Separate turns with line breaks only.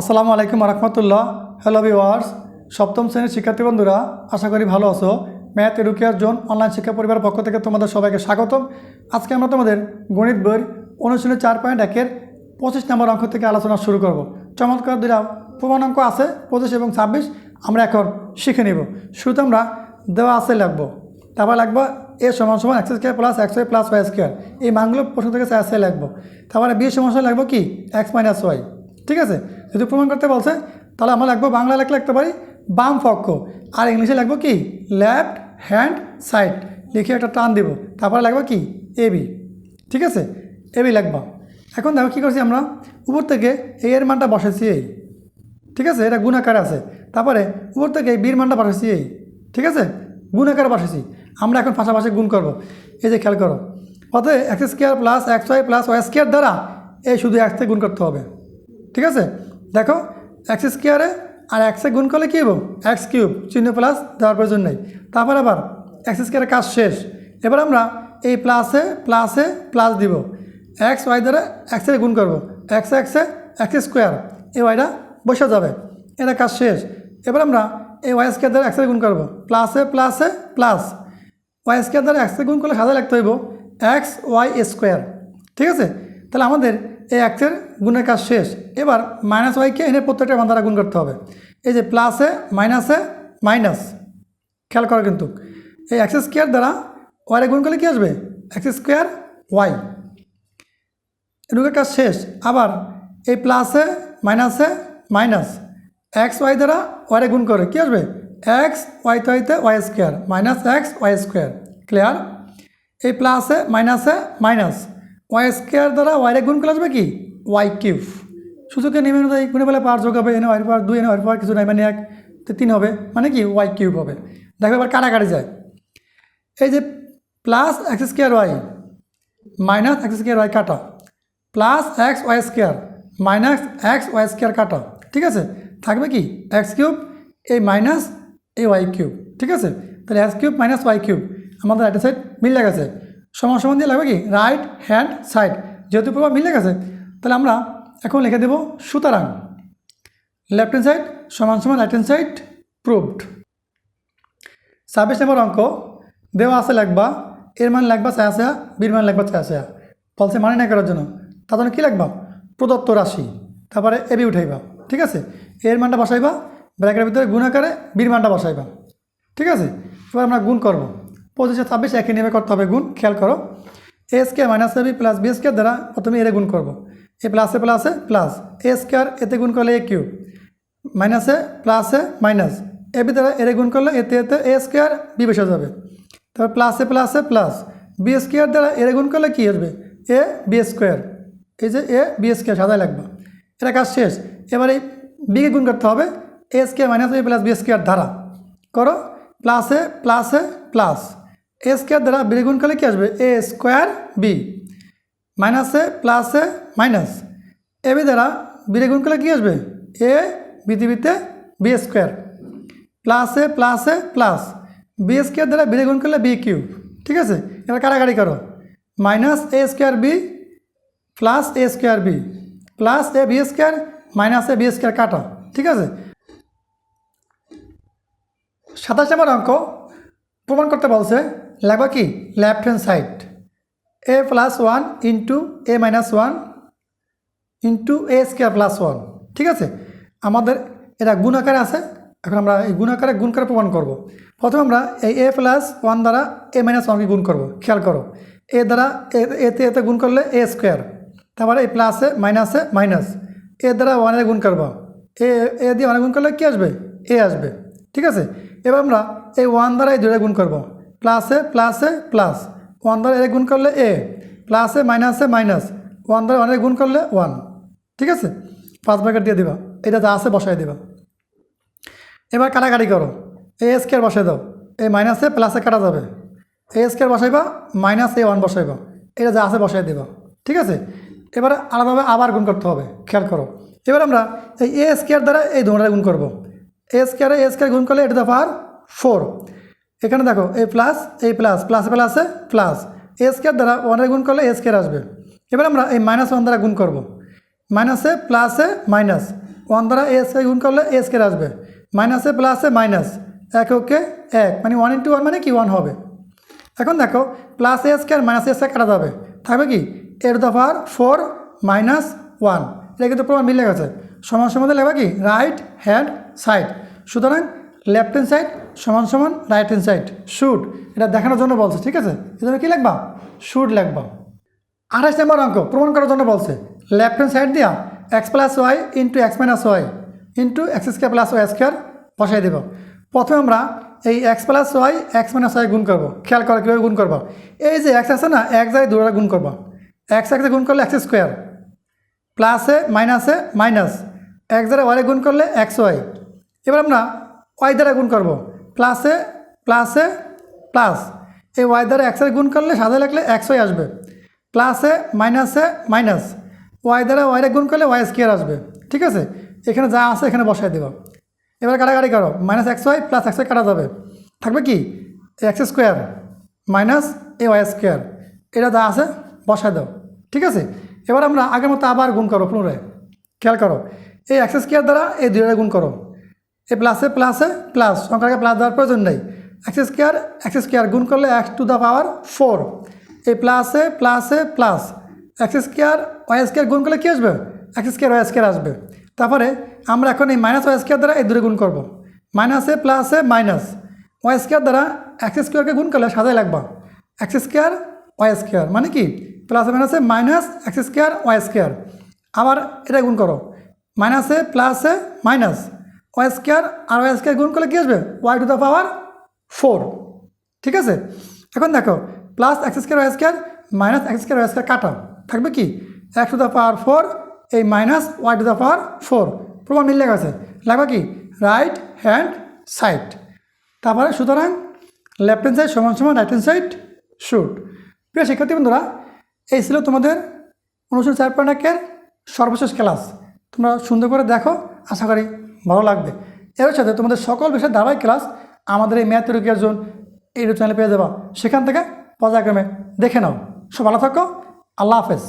আসসালামু আলাইকুম রহমতুল্লাহ hello viewers সপ্তম শ্রেণির শিক্ষার্থী বন্ধুরা, আশা করি ভালো আছো। ম্যাথ এডুকেয়ার জোন অনলাইন শিক্ষা পরিবারের পক্ষ থেকে তোমাদের সবাইকে স্বাগতম। আজকে আমরা তোমাদের গণিত বই অনুশীলনী চার পয়েন্ট একের পঁচিশ নম্বর অঙ্ক থেকে আলোচনা শুরু করব। চমৎকার দুটা প্রমাণ অঙ্ক আছে, পঁচিশ এবং ছাব্বিশ, আমরা এখন শিখে নিব। শুরুতে আমরা দেওয়া আছে লাগবো তারপর লাগবো এ সমান সমান x square plus x y plus y square এই মানগুলো প্রশ্ন থেকে চাই লাগবো তারপরে বি সমান সমান লাগবো কি? এক্স মাইনাস ওয়াই ঠিক আছে? যদি প্রমাণ করতে বলছে, তাহলে আমরা লাগবো বাংলা লেখা লিখতে পারি, বাম পক্ষ। আর ইংলিশে লাগবো কি? লেফট হ্যান্ড সাইড লিখে একটা টান দিব। তারপরে লাগবে কি? এ বি ঠিক আছে? এ বি লাগবা এখন দেখো কী করছি আমরা? উপর থেকে এই এর মানটা বসেছি এই ঠিক আছে? এটা গুণাকার আছে। তারপরে উপর থেকে এই বীর মানটা বসেছি এই ঠিক আছে? গুণাকার বসেছি আমরা এখন পাশাপাশি গুণ করব। এই যে খেয়াল করো। অতএব x square plus x y plus y square দ্বারা এই শুধু এক্স থেকে গুণ করতে হবে। ঠিক আছে? দেখো এক্স স্কোয়ারে আর এক্সে গুণ করলে কী হব এক্স কিউব চিহ্ন প্লাস দেওয়ার প্রয়োজন নেই। তারপর আবার এক্স স্কোয়ারের কাজ শেষ। এবার আমরা এই প্লাসে প্লাসে প্লাস দিব। এক্স ওয়াই দ্বারা এক্সের গুণ করব। এক্স এক্সে এক্স স্কোয়ার এই ওয়াইটা বসে যাবে। এটা কাজ শেষ। এবার আমরা এই ওয়াই স্কোয়ার দ্বারা এক্সের গুণ করব। প্লাসে প্লাসে প্লাস ওয়াই স্কোয়ার দ্বারা এক্সের গুণ করলে সাদা লিখতে হইব এক্স ওয়াই স্কোয়ার ঠিক আছে? তাহলে আমাদের এই এক্সের গুণের কাজ শেষ। এবার মাইনাস ওয়াইকে এনে প্রত্যেকটা মান দ্বারা গুণ করতে হবে। এই যে প্লাসে মাইনাসে মাইনাস খেয়াল করো কিন্তু। এই এক্স স্কোয়ার দ্বারা ওয়াইরে গুণ করলে কী আসবে? এক্স স্কোয়ার ওয়াই এটুকুর কাজ শেষ। আবার এই প্লাসে মাইনাসে মাইনাস এক্স ওয়াই দ্বারা ওয়াইরে গুণ করে কী আসবে? X y তাইতে y square minus x y square clear এই প্লাসে মাইনাসে মাইনাস ওয়াই স্কোয়ার দ্বারা ওয়াইরে গুণ করে আসবে কি? ওয়াই কিউব সূচকে নেমে অনুযায়ী গুণে বেলা পার যোগ হবে, এনে ওয়াই পার দুই এনে ওয়াই পার কিছু নাই মানে এক তিন হবে মানে কি? ওয়াই কিউব হবে। দেখো এবার কাটাকাটি যায়। এই যে plus x square y minus x square y কাটা। Plus x y square minus x y square কাটা। ঠিক আছে? থাকবে কি? এক্স কিউব এই মাইনাস এই ওয়াই কিউব ঠিক আছে? তাহলে x cube minus y cube আমাদের রাইট সাইড মিলে গেছে। সমান সমান দিয়ে লাগবে কি? রাইট হ্যান্ড সাইড যেহেতু প্রভাব মিলে গেছে, তাহলে আমরা এখন লিখে দেব সুতরাং। লেফট হ্যান্ড সাইড সমান সমান রাইট হ্যান্ড সাইড প্রুভড ছাব্বিশ নম্বর অঙ্ক, দেওয়া আছে লাগবা এর মান লাগবা ছায়া ছায়া, বীর মান লাগবা ছায়া ছায়া। ফলসে মানে না করার জন্য। তার জন্য কী লাগবা প্রদত্ত রাশি। তারপরে এবি উঠাইবা, ঠিক আছে? এর মানটা বসাইবা ব্র্যাকের ভিতরে গুণ আকারে বীর মানটা বসাইবা, ঠিক আছে? এবার আমরা গুণ করব। পঁচিশে ছাব্বিশ একই নেমে করতে হবে গুণ, খেয়াল করো। A square minus a b plus b square দ্বারা প্রথমে এর গুণ করব। এ প্লাসে প্লাসে প্লাস এ স্কোয়ার এতে গুণ করলে এ কিউব মাইনাসে প্লাসে মাইনাস এ বি দ্বারা এর গুণ করলে এতে এতে এ স্কোয়ার বি বসে যাবে। তারপর প্লাসে প্লাসে প্লাস বি স্কোয়ার দ্বারা এর গুণ করলে কী আসবে? এ বি স্কোয়ার এই যে এ বি স্কোয়ার সাদায় লাগবে। এটা কাজ শেষ। এবার এই বিকে গুণ করতে হবে a square minus a plus b square দ্বারা। করো প্লাসে প্লাসে প্লাস এ স্কোয়ার দ্বারা বি করলে কী আসবে? এ স্কোয়ার বি মাইনাসে প্লাসে মাইনাস এ বি দ্বারা বিরে গুণ করলে কী আসবে? এ পৃথিবীতে বি স্কোয়ার প্লাসে প্লাসে প্লাস বি স্কোয়ার দ্বারা বিরে করলে বি কিউব ঠিক আছে? এবার কাটাকাটি করো। Minus a square b plus a square b plus a b square minus a b square কাটা। ঠিক আছে? সাতাশ নম্বর অঙ্ক প্রমাণ করতে বলছে লাগবে কি? Left hand side a plus one into a minus one into a square plus one ঠিক আছে? আমাদের এটা গুণ আকারে আছে। এখন আমরা এই গুণ আকারে গুণ করে প্রমাণ করব। প্রথমে আমরা এই এ প্লাস ওয়ান দ্বারা এ মাইনাস ওয়ানকে গুণ করব। খেয়াল করো। এ দ্বারা এতে এতে গুণ করলে এ স্কোয়ার তারপরে এই প্লাসে মাইনাসে মাইনাস এ দ্বারা ওয়ানের গুণ করব। এ এ দিয়ে ওয়ানে গুণ করলে কী আসবে? এ আসবে। ঠিক আছে? এবার আমরা এই ওয়ান দ্বারা এই দুটো গুণ করব। প্লাসে প্লাসে প্লাস ওয়ান দ্বারা এ গুণ করলে এ প্লাসে মাইনাসে মাইনাস ওয়ান দ্বারা ওয়ানের গুণ করলে ওয়ান ঠিক আছে? পাঁচ ব্র্যাকেট দিয়ে দিবা। এটা যা আছে বসাই দিবা। এবার কাটাকাটি করো। এ স্কোয়ার বসাই দাও। এই মাইনাসে প্লাসে কাটা যাবে। এ স্কোয়ার বসাইবা মাইনাস এ ওয়ান বসাইবা। এটা যা আছে বসাই দেবা। ঠিক আছে? এবার আলাদাভাবে আবার গুণ করতে হবে। খেয়াল করো। এবার আমরা এই এ স্কোয়ার দ্বারা এই দুটা গুণ করব। এ স্কোয়ারে এ স্কোয়ার গুণ করলে এটা দফা আর ফোর এখানে দেখো এই প্লাস এই প্লাস প্লাস প্লাসে প্লাস এ স্কোয়ার দ্বারা ওয়ানের গুণ করলে এ স্কোয়ার আসবে। এবার আমরা এই মাইনাস ওয়ান দ্বারা গুণ করব। মাইনাসে প্লাসে মাইনাস ওয়ান দ্বারা এ স্কোয়ার গুণ করলে এ স্কোয়ার আসবে। মাইনাসে প্লাসে মাইনাস এক ওকে এক। মানে ওয়ান ইন্টু ওয়ান মানে কি? ওয়ান হবে। এখন দেখো plus a square minus a square কাটা যাবে। থাকবে কি? এর দফার ফোর মাইনাস ওয়ান এটা কিন্তু প্রমাণ মিলে গেছে সমান সমান লেখা কি? রাইট হ্যান্ড সাইড সুতরাং লেফট হ্যান্ড সাইড সমান সমান রাইট হ্যান্ড সাইড শুড এটা দেখানোর জন্য বলছে, ঠিক আছে? এজন্য কী লিখবা? শুড লিখবা। আঠাশ নম্বর অঙ্ক, প্রমাণ করার জন্য বলছে লেফট হ্যান্ড সাইড দিয়া x plus y into x minus y into x square plus y square বসাই দেব। প্রথমে আমরা এই x plus y x minus y গুণ করব। খেয়াল করো কীভাবে গুণ করব? এই যে এক্স আছে না, এক জায়গায় দুটা গুণ করব। এক্স এক্সে গুণ করলে এক্স স্কোয়ার প্লাসে মাইনাসে মাইনাস এক দ্বারা ওয়াই গুণ করলে এক্স ওয়াই এবার আমরা ওয়াই দ্বারা গুণ করব। প্লাসে প্লাসে প্লাস এই ওয়াই দ্বারা এক্সের গুণ করলে সাদা লিখলে এক্স ওয়াই আসবে। প্লাসে মাইনাসে মাইনাস ওয়াই দ্বারা ওয়াইরে গুণ করলে ওয়াই স্কোয়ার আসবে। ঠিক আছে? এখানে যা আছে এখানে বসাই দেব। এবার কাটাকাটি করো। Minus x y plus x y কাটা যাবে। থাকবে কি? X square minus a y square এটা যা আছে বসায় দাও। ঠিক আছে? এবার আমরা আগের মতো আবার গুণ করো পুনরায়। খেয়াল করো। এই এক্স স্কোয়ার দ্বারা এই দুইটা গুণ করো। এ প্লাসে প্লাসে প্লাস সংখ্যাকে প্লাস দেওয়ার প্রয়োজন নেই। এক্স স্কোয়ার এক্স স্কোয়ার গুণ করলে x to the power four এই প্লাসে প্লাসে plus x square y square গুণ করলে কী আসবে? এক্স স্কোয়ার ওয়াই স্কোয়ার আসবে। তারপরে আমরা এখন এই মাইনাস ওয়াই স্কোয়ার দ্বারা এই দূরে গুণ করব। মাইনাসে প্লাসে মাইনাস ওয়াই স্কোয়ার দ্বারা এক্স স্কোয়ারকে গুণ করলে সাজাই লাগবা। এক্স স্কোয়ার ওয়াই স্কোয়ার মানে কি? প্লাসে মাইনাসে minus X square Y square আবার এটা গুণ করো। মাইনাসে প্লাসে মাইনাস ওয়াই স্কোয়ার আর ওয়াই স্কোয়ার গুণ করলে কী আসবে? Y to the power four ঠিক আছে? এখন দেখো plus X square Y square minus X square Y square কাটা। থাকবে কি? X to the power four এই minus Y to the power four প্রমাণ মিলে গেছে লাগবে কি? রাইট হ্যান্ড সাইড তারপরে সুতরাং লেফট হ্যান্ড সাইড সমান সমান রাইট হ্যান্ড সাইড শুট প্রিয় শিক্ষার্থী বন্ধুরা, এই ছিল তোমাদের অনুষ্ঠিত চার পয়েন্ট একের সর্বশেষ ক্লাস তোমরা সুন্দর করে দেখো। আশা করি ভালো লাগবে। এর সাথে তোমাদের সকল বিষয়ে ধারাবাহিক ক্লাস আমাদের এই ম্যাথ রুকিয়ার জোন ইউটিউব চ্যানেলে পেয়ে যাবা। সেখান থেকে পর্যায়ক্রমে দেখে নাও। সব ভালো থাকো। আল্লাহ হাফেজ।